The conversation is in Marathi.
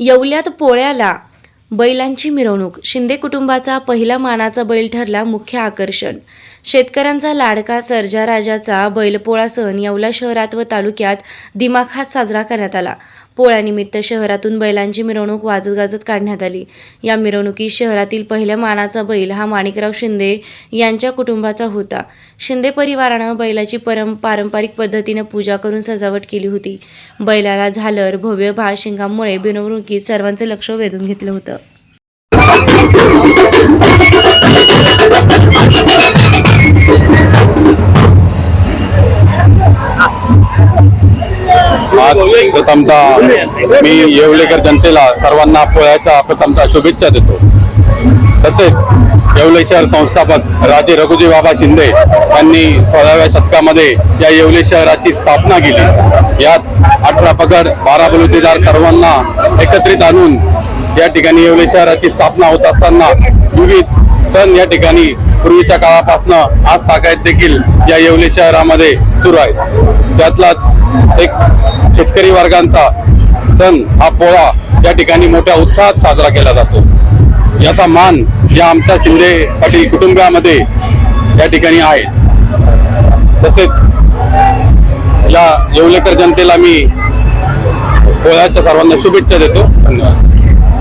येवल्यात पोळ्याला. बैलांची मिरवणूक. शिंदे कुटुंबाचा पहिला मानाचा बैल ठरला मुख्य आकर्षण. शेतकऱ्यांचा लाडका सर्जा राजाचा बैलपोळा सण येवला शहरात व तालुक्यात दिमाखात साजरा करण्यात आला. पोळ्यानिमित्त शहरातून बैलांची मिरवणूक वाजत गाजत काढण्यात आली. या मिरवणुकीत शहरातील पहिल्या मानाचा बैल हा माणिकराव शिंदे यांच्या कुटुंबाचा होता. शिंदे परिवारानं बैलाची परम पारंपरिक पद्धतीनं पूजा करून सजावट केली होती. बैलाला झालर भव्य भाशिंगामुळे मिरवणुकीत सर्वांचे लक्ष वेधून घेतलं होतं. आज प्रथमतः मी येवलेकर जनतेला सर्वांना पोळ्याच्या प्रथमतः शुभेच्छा देतो. तसेच येवले शहर संस्थापक राजे रघुजी बाबा शिंदे यांनी सोळाव्या शतकामध्ये या येवले शहराची स्थापना केली. यात अठरा पगड बारा बलुतेदार सर्वांना एकत्रित आणून या ठिकाणी येवले शहराची स्थापना होत असताना विविध सण या ठिकाणी पूर्वीच्या काळापासून आज ताकायत देखील या येवले शहरामध्ये सुरू आहे त्यातलाच एक शेतकरी वर्गांचा सण हा पोळा या ठिकाणी मोठ्या उत्साहात साजरा केला जातो. याचा मान या आमच्या शिंदे पाटील कुटुंबामध्ये या ठिकाणी आहे. तसेच या येवलेकर जनतेला मी पोळ्याच्या सर्वांना शुभेच्छा देतो. धन्यवाद.